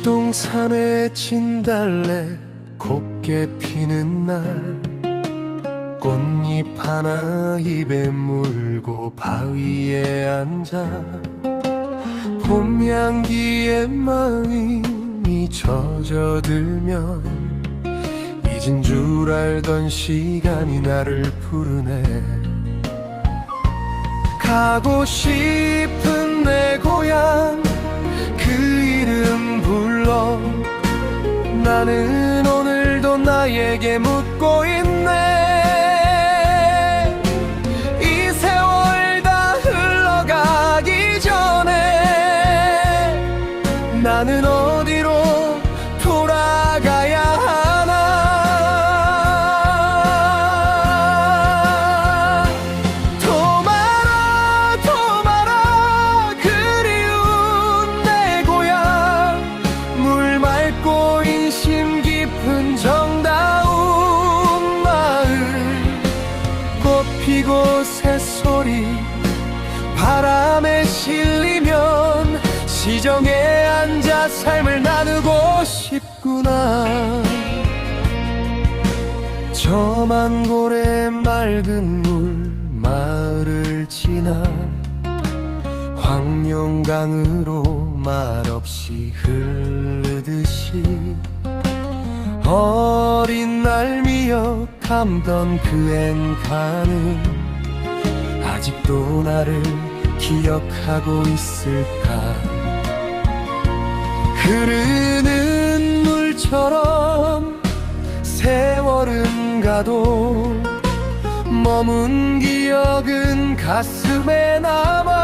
뒷동산에 진달래 곱게 피는 날 꽃잎 하나 입에 물고 바위에 앉아 봄 향기에 마음이 젖어들면 잊은 줄 알던 시간이 나를 부르네. 가고 싶은 내 고향 그 이름 불러 나는 오늘도 나에게 묻고 있네 꽃 피고 새소리 바람에 실리면 시정에 앉아 삶을 나누고 싶구나. 저만 고래 맑은 물 마을을 지나 황룡강으로 말없이 흐르듯이 어린 날 미역함던 그 엔카는 아직도 나를 기억하고 있을까? 흐르는 물처럼 세월은 가도 머문 기억은 가슴에 남아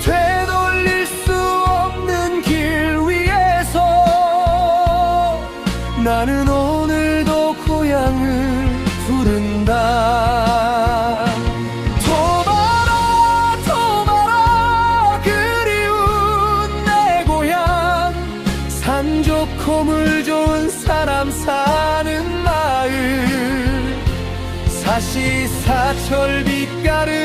되돌릴 수 없는 길 위에서 나는 산 좋고 물 좋은 사람 사는 마을. 사시사철 빛가름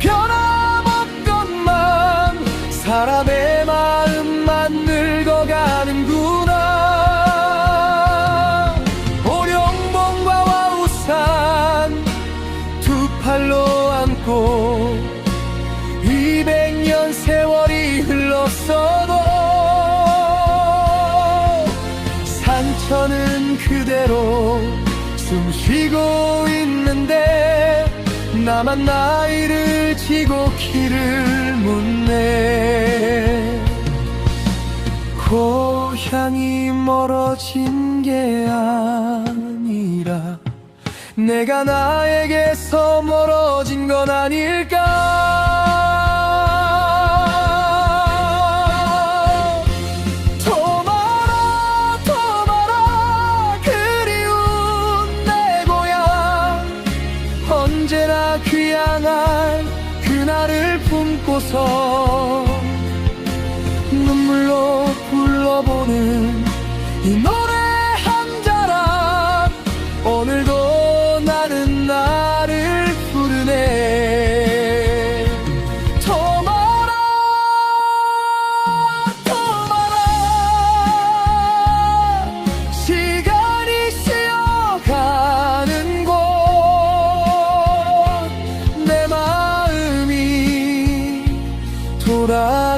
변함없건만 사람의 마음만 늙어가는구나. 오룡봉과와 우산 두 팔로 안고 200년 세월이 흘렀어 도 상처는 그대로 숨 쉬고 있는데 나만 나이를 지고 길을 묻네. 고향이 멀어진 게 아니라 내가 나에게서 멀어진 건 아닐까 그날을 품고서 눈물로 불러보는 이노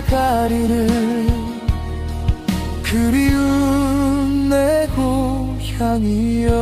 가리를 그리운 내 고향이여